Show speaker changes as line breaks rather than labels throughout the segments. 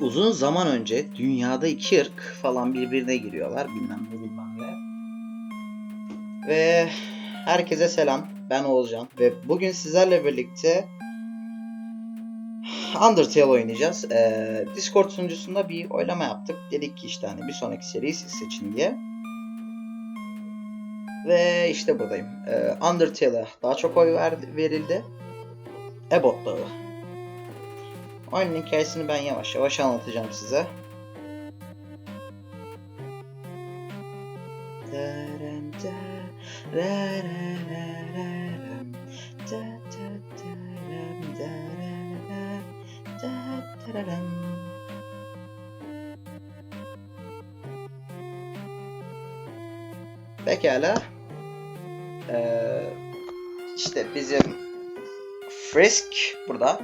uzun zaman önce dünyada iki ırk falan birbirine giriyorlar bilmem ne bilmem ne. Ve herkese selam. Ben Oğuzcan ve bugün sizlerle birlikte Undertale oynayacağız. Ee, Discord sunucusunda bir oylama yaptık. Dedik ki işte hani bir sonraki seriyi siz seçin diye. Ve işte buradayım. Ee, Undertale'a daha çok oy ver- verildi. Ebot. Oyunun hikayesini ben yavaş yavaş anlatacağım size. Pekala. Ee, işte bizim Frisk burada.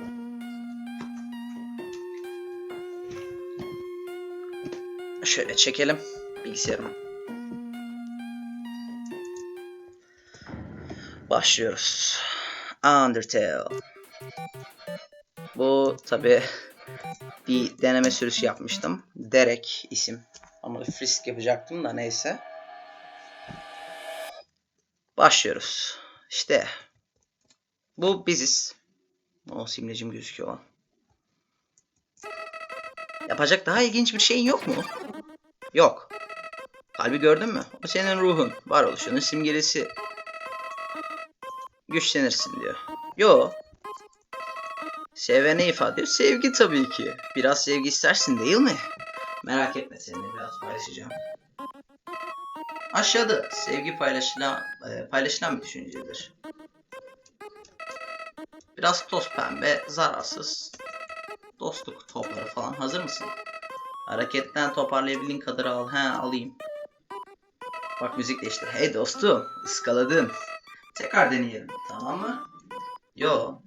Şöyle çekelim bilgisayarımı. Başlıyoruz. Undertale. Bu tabi bir deneme sürüsü yapmıştım. Derek isim. Ama Frisk yapacaktım da neyse. Başlıyoruz. İşte. Bu biziz. O simlecim gözüküyor. Yapacak daha ilginç bir şeyin yok mu? Yok. Kalbi gördün mü? O senin ruhun. Varoluşunun simgelesi. Güçlenirsin diyor. Yo. Sevene ifade ediyor. Sevgi tabii ki. Biraz sevgi istersin değil mi? Merak etme seninle biraz paylaşacağım. Aşağıda sevgi paylaşılan, e, paylaşılan bir düşüncedir. Biraz toz pembe, zararsız. Dostluk topları falan. Hazır mısın? Hareketten toparlayabildiğin kadar al. He alayım. Bak müzik değişti. Hey dostum ıskaladım. Tekrar deneyelim. Tamam mı? Yo.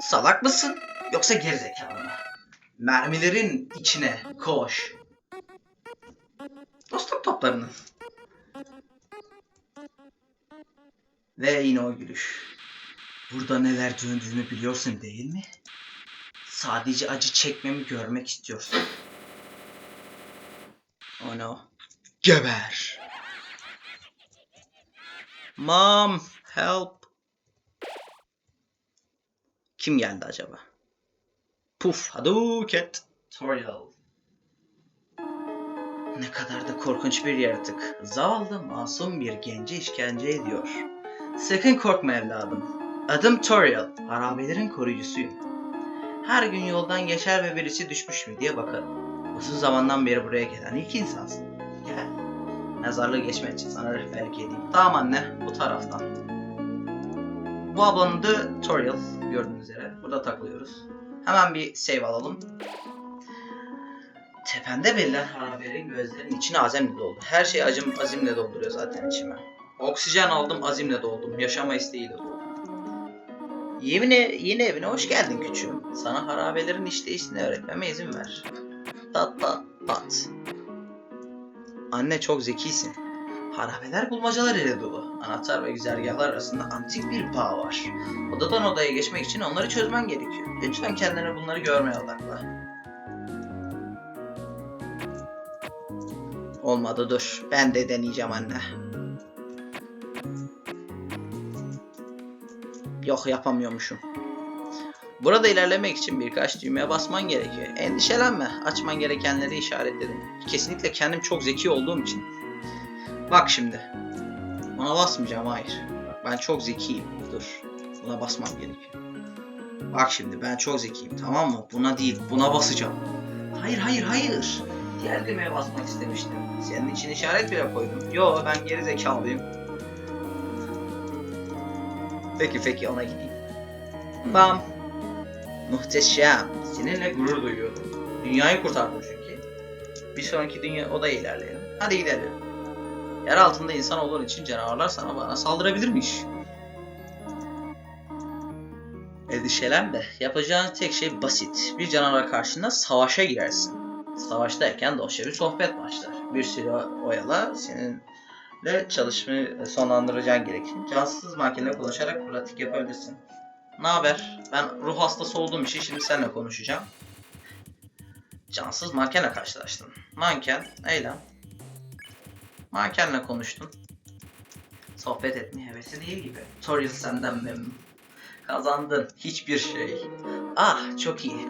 Salak mısın? Yoksa gerizekalı mı? Mermilerin içine koş. Dostluk toplarının. Ve yine o gülüş. Burada neler döndüğünü biliyorsun değil mi? Sadece acı çekmemi görmek istiyorsun. Oh no. Geber. Mom, help. Kim geldi acaba? Puf, Hadouket. Toriel. Ne kadar da korkunç bir yaratık. Zavallı masum bir gence işkence ediyor. Sakın korkma evladım. Adım Toriel. Harabelerin koruyucusuyum. Her gün yoldan geçer ve birisi düşmüş mü diye bakarım. Uzun zamandan beri buraya gelen ilk insansın. Gel. Mezarlığı geçmek için sana rehberlik edeyim. Tamam anne, bu taraftan. Bu ablanın adı Toriel. Gördüğünüz üzere. Burada takılıyoruz. Hemen bir save alalım. Tepende belirlen harabelerin gözlerinin içine azimle doldu. Her şey acım azimle dolduruyor zaten içime. Oksijen aldım azimle doldum. Yaşama isteğiyle doldum. Yeni, yeni evine hoş geldin küçüğüm. Sana harabelerin işleyişini öğretmeme izin ver. Tat tat tat. Anne çok zekisin. Harabeler bulmacalar ile dolu. Anahtar ve güzergahlar arasında antik bir bağ var. Odadan odaya geçmek için onları çözmen gerekiyor. Lütfen kendine bunları görmeye odakla. Olmadı dur. Ben de deneyeceğim anne. Yok yapamıyormuşum. Burada ilerlemek için birkaç düğmeye basman gerekiyor. Endişelenme. Açman gerekenleri işaretledim. Kesinlikle kendim çok zeki olduğum için. Bak şimdi. Ona basmayacağım hayır. Ben çok zekiyim. Dur. Buna basmam gerekiyor. Bak şimdi ben çok zekiyim tamam mı? Buna değil buna basacağım. Hayır hayır hayır. Diğer düğmeye basmak istemiştim. Senin için işaret bile koydum. Yo ben geri zekalıyım. Peki peki ona gideyim. Bam. Muhteşem. Seninle gurur duyuyorum. Dünyayı kurtardın çünkü. Bir sonraki dünya odaya ilerleyelim. Hadi gidelim. Yer altında insan olduğun için canavarlar sana bana saldırabilirmiş. Endişelenme. Yapacağın tek şey basit. Bir canavar karşısında savaşa girersin. Savaştayken dostça bir sohbet başlar. Bir süre oyala seninle çalışmayı sonlandıracağın gerekir. Cansız makine konuşarak pratik yapabilirsin. Ne haber? Ben ruh hastası olduğum için şimdi seninle konuşacağım. Cansız mankenle karşılaştın. Manken, eylem. Mankenle konuştun. Sohbet etmeye hevesi değil gibi. Toriel senden memnun. Kazandın. Hiçbir şey. Ah çok iyi.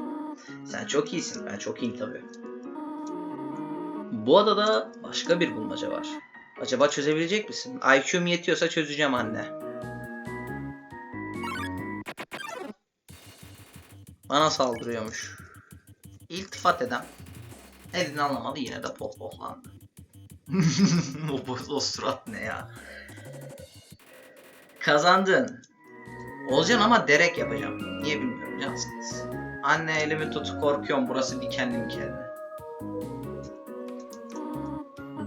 Sen çok iyisin. Ben çok iyiyim tabii. Bu adada başka bir bulmaca var. Acaba çözebilecek misin? IQ'm yetiyorsa çözeceğim anne. Bana saldırıyormuş. İltifat eden. Ne dediğini anlamadı yine de pohpohlandı. o, o surat ne ya? Kazandın. Olacaksın ama derek yapacağım. Niye bilmiyorum cansınız. Anne elimi tut korkuyorum burası dikenli dikenli.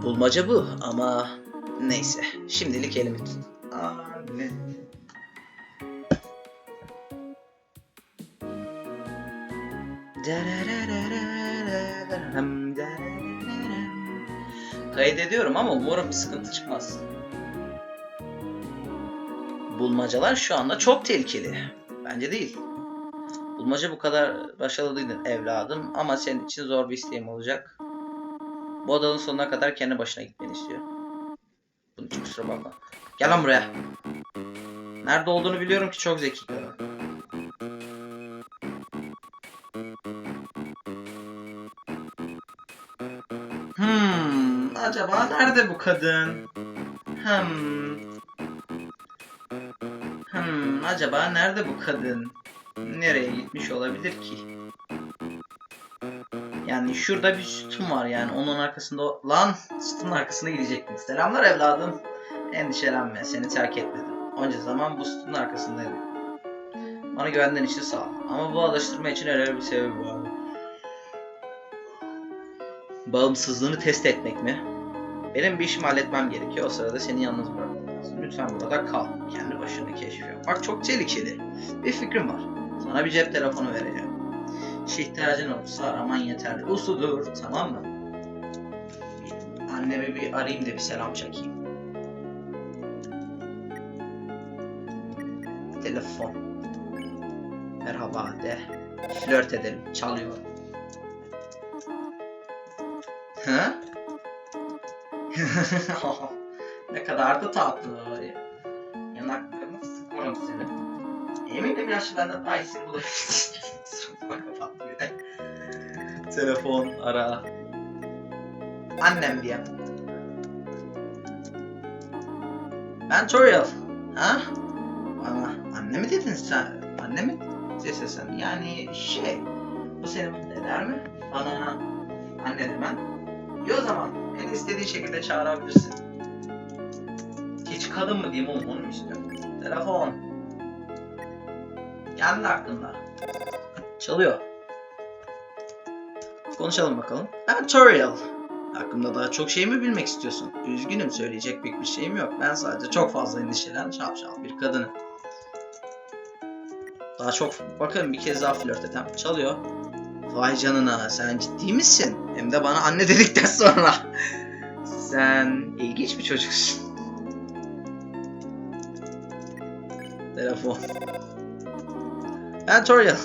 Bulmaca bu ama neyse. Şimdilik elimi tut. Anne. Kaydediyorum ama umarım bir sıkıntı çıkmaz. Bulmacalar şu anda çok tehlikeli. Bence değil. Bulmaca bu kadar başarılı değildin evladım ama senin için zor bir isteğim olacak. Bu odanın sonuna kadar kendi başına gitmeni istiyor. Bunun için kusura bakma. Gel lan buraya. Nerede olduğunu biliyorum ki çok zeki. Hmm, acaba nerede bu kadın? Hmm. Hmm, acaba nerede bu kadın? Nereye gitmiş olabilir ki? Yani şurada bir sütun var yani onun arkasında. Lan sütunun arkasına gidecektin. Selamlar evladım. Endişelenme seni terk etmedim. Onca zaman bu sütunun arkasındaydım. Bana güvendiğin için sağ ol. Ama bu alıştırma için önemli bir sebebi vardı. Bağımsızlığını test etmek mi? Benim bir işimi halletmem gerekiyor. O sırada seni yalnız bırakmam. Lütfen burada kal. Kendi başına keşif yap. Bak çok tehlikeli. Bir fikrim var. Sana bir cep telefonu vereceğim. Bir ihtiyacın olursa araman yeterli. Usludur. Tamam mı? Annemi bir arayayım da bir selam çekeyim. Telefon. Merhaba de. Flört edelim. Çalıyor. Hı? ne kadar da tatlı. Yanaklarını sıkmam seni. Eminim yaşlı benden daha iyisini bulabilirsin. Telefon ara. Annem diye. Ben Toriel. Ha? Bana anne mi dedin sen? Anne mi dedin sen? Yani şey, bu seni mutlu eder mi? Bana anne demen. İyi o zaman. Beni istediğin şekilde çağırabilirsin. Hiç kadın mı diyeyim oğlum onu mu istiyorum? Telefon. Geldi aklımda. Çalıyor. Konuşalım bakalım. Ben Toriel. Hakkımda daha çok şey mi bilmek istiyorsun? Üzgünüm söyleyecek pek bir şeyim yok. Ben sadece çok fazla endişelen şapşal bir kadınım. Daha çok bakın bir kez daha flört edem. Çalıyor. Vay canına sen ciddi misin? Hem de bana anne dedikten sonra. sen ilginç bir çocuksun. Telefon. Ben Toriel.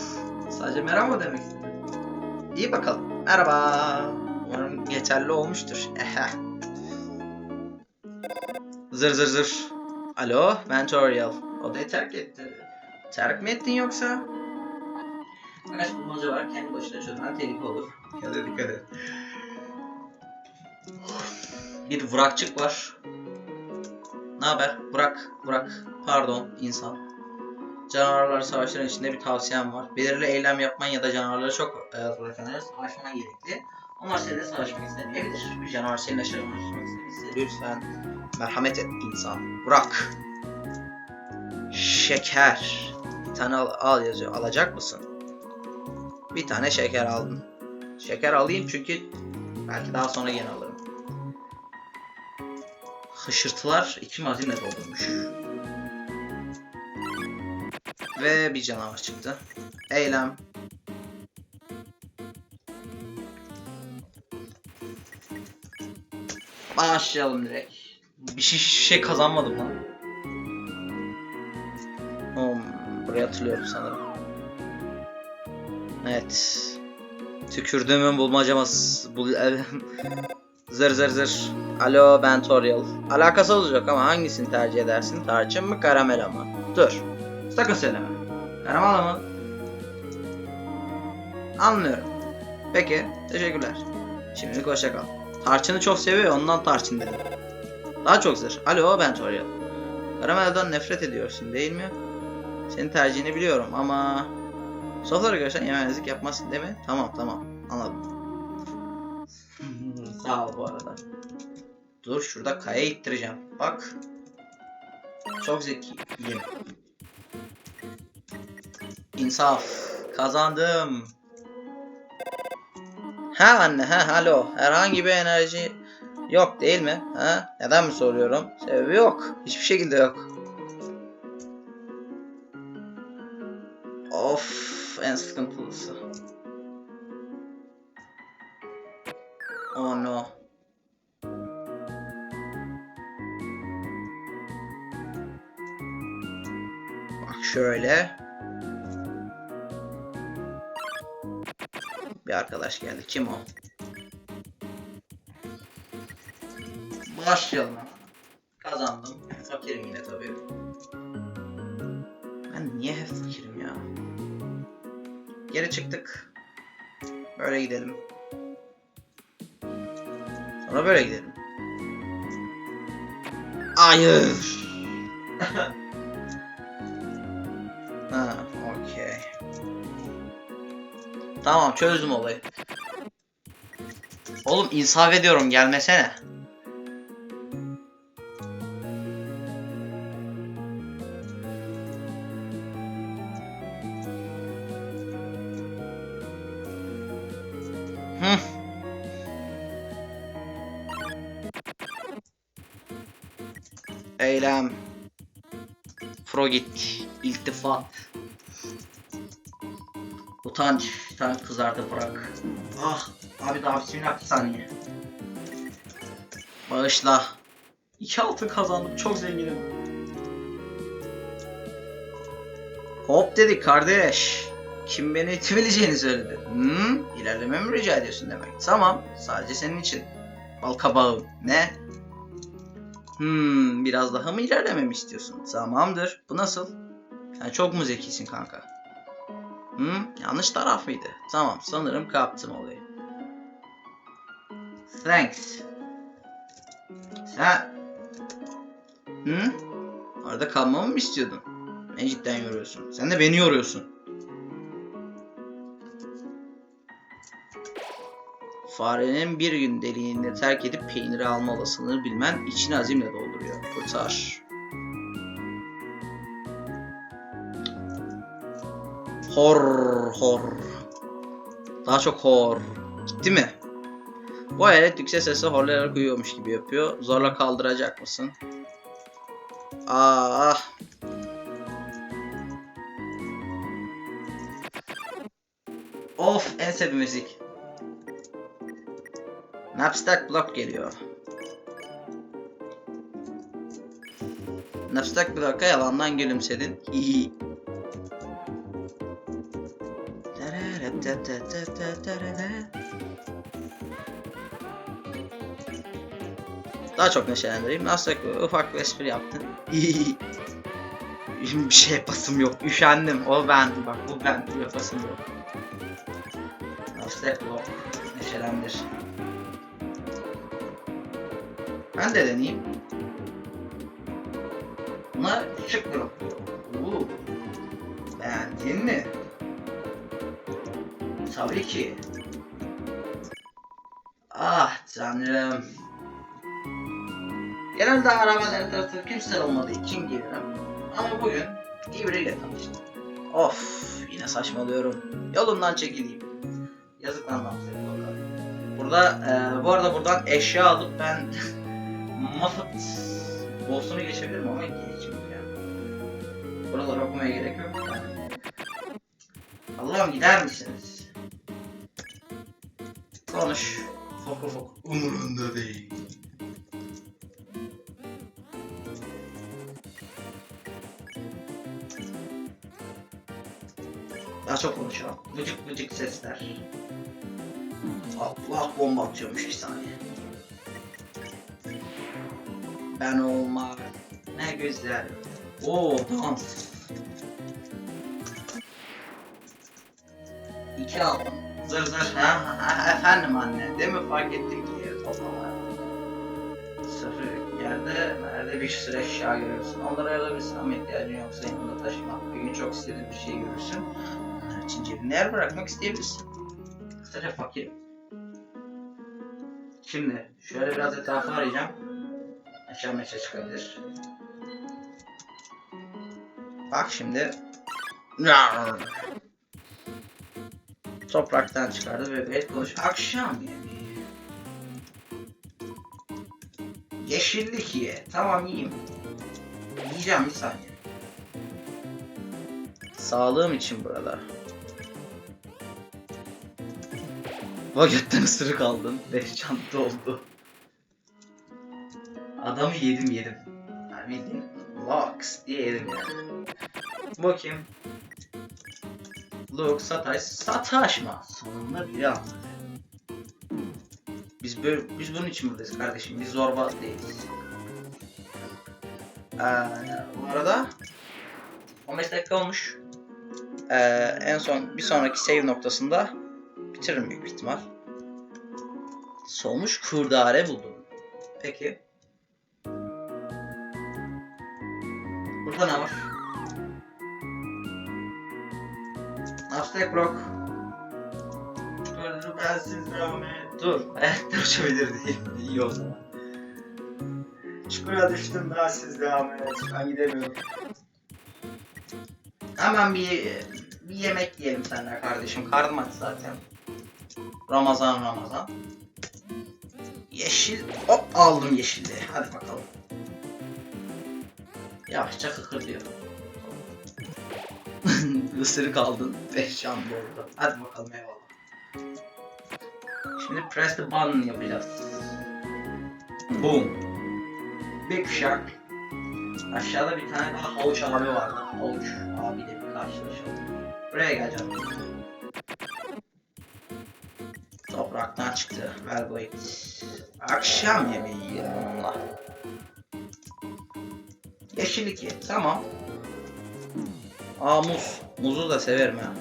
Sadece merhaba demek istedim. İyi bakalım. Merhaba. Umarım yeterli olmuştur. Ehe. Zır zır zır. Alo, ben Toriel. Odayı terk etti. Terk mi ettin yoksa? Birkaç bulmaca var. Kendi başına çözmen tehlike olur. Kendine dikkat et. Bir Vrakçık var. Ne haber? Burak, Burak. Pardon, insan. Canavarlar savaşların içinde bir tavsiyem var. Belirli eylem yapman ya da canavarları çok e, bırakanlara savaşman gerekli. Onlar seninle savaşmak istemeyebilir. Bir canavar seninle savaşmak istemişse lütfen merhamet et insan. Burak. Şeker. Bir tane al, al yazıyor. Alacak mısın? Bir tane şeker aldım. Şeker alayım çünkü belki daha sonra yine alırım. Hışırtılar iki mazinle doldurmuş. Ve bir canavar çıktı. Eylem. Başlayalım direkt. Bir şey, şey kazanmadım lan. Hmm, buraya hatırlıyorum sanırım. Evet. Tükürdüğümün bulmacaması. Bul zır zır zır. Alo ben Toriel. Alakası olacak ama hangisini tercih edersin? Tarçın mı karamela mı? Dur. Sakın söyleme. Karamela mı? Anlıyorum. Peki. Teşekkürler. Şimdilik hoşça. Tarçını çok seviyor ondan tarçın dedim. Daha çok zır. Alo ben Toriel. Karamela'dan nefret ediyorsun değil mi? Senin tercihini biliyorum ama... Sofraları görsen yememezlik yapmazsın değil mi? Tamam tamam anladım. Sağ ol bu arada. Dur şurada kaya ittireceğim. Bak. Çok zekiyim. İnsaf. Kazandım. Ha anne ha alo. Herhangi bir enerji yok değil mi? Ha? Neden mi soruyorum? Sebebi yok. Hiçbir şekilde yok. Of en sıkıntılısı. Oh no. Bak şöyle. Bir arkadaş geldi. Kim o? Başlayalım. Kazandım. Fakirim yine tabii. Ben niye hep fakirim ya? Geri çıktık. Böyle gidelim. Sonra böyle gidelim. Hayır. ha, okey. Tamam çözdüm olayı. Oğlum insaf ediyorum gelmesene. Eylem. Frogit. İltifat. Utanç. Sen kızardı bırak. Ah. Abi daha bismillah bir saniye. Bağışla. İki altın kazandım. Çok zenginim. Hop dedi kardeş. Kim beni itebileceğini söyledi. Hmm, ilerlememi rica ediyorsun demek. Tamam, sadece senin için. Bal kabağım. Ne? Hmm, biraz daha mı ilerlememi istiyorsun? Tamamdır. Bu nasıl? Sen çok mu zekisin kanka? Hmm, yanlış taraf mıydı? Tamam, sanırım kaptım olayı. Thanks. Sen... Hı? Orada kalmamı mı istiyordun? Ne cidden yoruyorsun? Sen de beni yoruyorsun. Farenin bir gün deliğini terk edip peyniri alma olasılığını bilmen içini azimle dolduruyor. Kurtar. Hor hor. Daha çok hor. Gitti mi? Bu alet yüksek sesle horlayarak uyuyormuş gibi yapıyor. Zorla kaldıracak mısın? Ah. Of en sevdiğim müzik. Knapsack Block geliyor. Knapsack Block'a yalandan gülümsedin. Hihi. Daha çok neşelendireyim. Block'a ufak bir espri yaptın. Hihi. bir şey yapasım yok. Üşendim. O ben. Bak bu ben. Yapasım yok. Knapsack Block. Neşelendir. Ben de deneyeyim. Buna şık bırakıyor. Uuu. Beğendin mi? Tabii ki. Ah tanrım. Genelde tarafı kimse olmadığı için gelirim. Ama bugün iyi biriyle tanıştım. Of yine saçmalıyorum. Yolundan çekileyim. Yazık lan. Burada e, bu arada buradan eşya alıp ben Muffet boss'unu geçebilirim ama geçmiyor ya. Buraları okumaya gerek yok. Allah'ım gider misiniz? Konuş. Foku foku. Umurunda değil. Daha çok konuşalım. Vıcık vıcık sesler. Allah bomba atıyormuş bir saniye. Ben olmak ne güzel. Oo dans. İki aldım. Zır zır. Ha, ha, efendim anne. Değil mi fark ettim ki toplama. Sıfır yerde nerede bir sürü eşya görüyorsun. Onları alabilirsin ama ihtiyacın yoksa yanında taşıma. Bir çok istediğin bir şey görürsün. Onlar için cebinde yer bırakmak isteyebilirsin. Kısaca fakir. Şimdi şöyle biraz etrafı arayacağım. Eşya meşe çıkabilir. Bak şimdi. Topraktan çıkardı ve evet konuş. Akşam yemeği. Yeşillik ye. Tamam yiyeyim. Yiyeceğim bir saniye. Sağlığım için burada. Vagetten ısırık aldın. 5 çanta oldu. Adamı yedim yedim. Yani bildiğin Lux diye yedim yani. Bakayım. Lux sataş. Sataşma. Sonunda biri anladı. Biz böyle, biz bunun için buradayız kardeşim. Biz zorba değiliz. Ee, bu arada 15 dakika olmuş. Ee, en son bir sonraki save noktasında bitiririm büyük ihtimal. Solmuş kurdare buldum. Peki. Burada ne var? Aztek Rock. Dur bensiz rahmet. Dur. Ayakta uçabilir değil. İyi o zaman. Çukura düştüm bensiz rahmet. Ben gidemiyorum. Hemen bir bir yemek yiyelim seninle kardeşim. Karnım aç zaten. Ramazan Ramazan. Yeşil. Hop aldım yeşilliği. Hadi bakalım. Yavaşça kıkırdıyor. Isırık aldın. 5 can oldu. Hadi bakalım eyvallah. Şimdi press the button yapacağız. Boom. Big Shark. Aşağıda bir tane daha havuç abi vardı. Havuç abiyle bir karşılaşalım. Buraya geleceğim. Topraktan çıktı. Ver et. Akşam yemeği yiyelim onunla. Yeşillik ye. Tamam. Aa muz. Muzu da severim ha.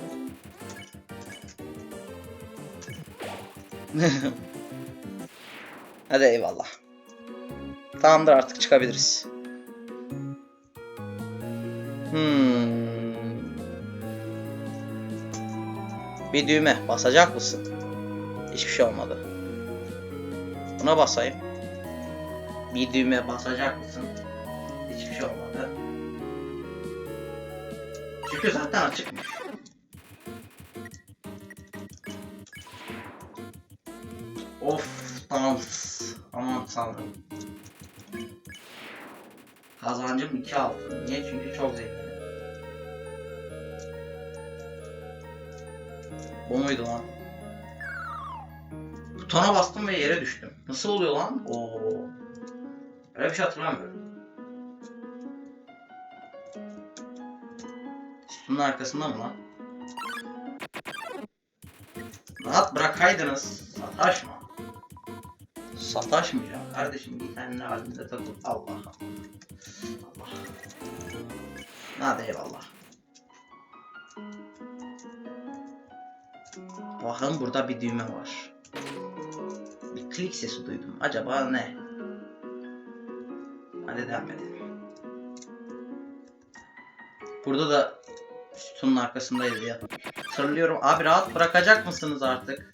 Hadi eyvallah. Tamamdır artık çıkabiliriz. Hmm. Bir düğme basacak mısın? Hiçbir şey olmadı. Buna basayım. Bir düğme basacak mısın? Hiçbir şey olmadı. Çünkü zaten açıkmış. Of dans. Aman tanrım. Kazancım 2 altın. Niye? Çünkü çok zengin. Bu muydu lan? Butona bastım ve yere düştüm. Nasıl oluyor lan? Oo. Öyle bir şey hatırlamıyorum. Sütunun arkasında mı lan? Rahat bırakaydınız. Sataşma. Sataşmayacağım kardeşim. Bir tane halinde takıl. Allah. Allah. Hadi eyvallah. Bakın burada bir düğme var. Bir klik sesi duydum. Acaba ne? Hadi devam edelim. Burada da sütunun arkasındayız ya. Hatırlıyorum. Abi rahat bırakacak mısınız artık?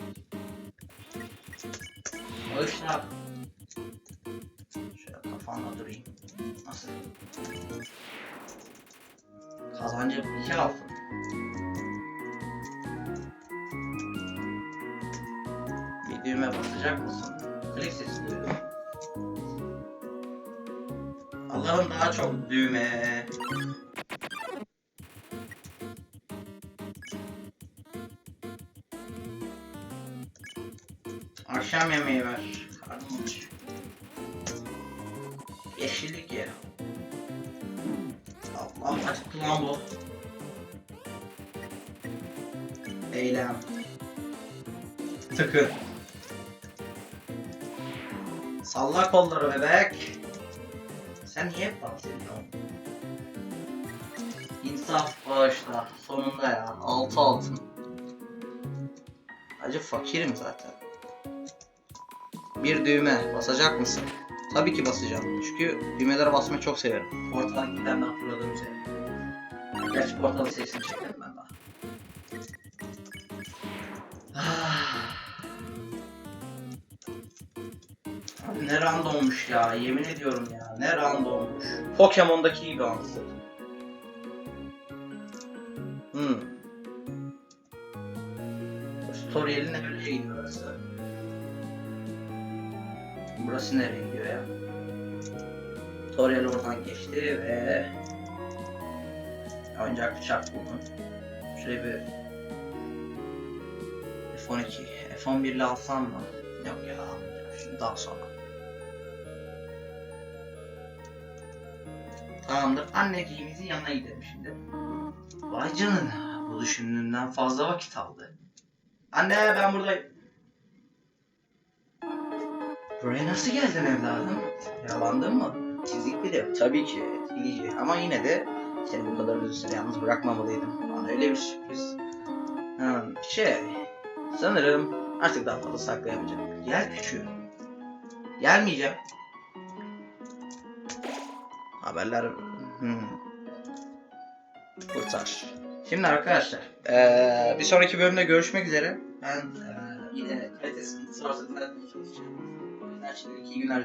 İş ne? Şöyle kafamla durayım. Nasıl? Kazancı iki altın. Bir düğme basacak mısın? Klik sesi duydum. Allah'ım daha çok düğme. Akşam yemeği ver. Yeşillik ye. Allah lan bu. Eylem. Tıkın. Salla kolları bebek. Sen niye hep dans ediyorsun? İnsaf bağışla. Sonunda ya. Altı altın. Acı fakirim zaten. Bir düğme basacak mısın? Tabii ki basacağım. Çünkü düğmelere basmayı çok severim. Portaldan giden ben fırladığım üzere. Gerçi portalın sesini çekerim ben daha. Ah. Abi ne randommuş ya yemin ediyorum ya ne randommuş. Pokemon'daki gibi anasını. Nereye gidiyor ya? Toriel oradan geçti ve oyuncak bıçak buldum. Şöyle bir F12, F11 ile alsam mı? Yok ya daha sonra. Tamamdır. Anneciğimizin yanına gidelim şimdi. Vay canına. Bu düşündüğümden fazla vakit aldı. Anne ben buradayım. Buraya nasıl geldin evladım? Yalandın mı? Çizik bile tabii ki etkileyici ama yine de seni bu kadar uzun süre yalnız bırakmamalıydım. Bana öyle bir sürpriz. Ha, şey, sanırım artık daha fazla saklayamayacağım. Gel küçüğüm. Gelmeyeceğim. Haberler... Hmm. Kurtar. Şimdi arkadaşlar, eee, bir sonraki bölümde görüşmek üzere. Ben eee, yine kalitesi sıkıntısı varsa düzeltmeye çalışacağım. O yüzden şimdi iki günler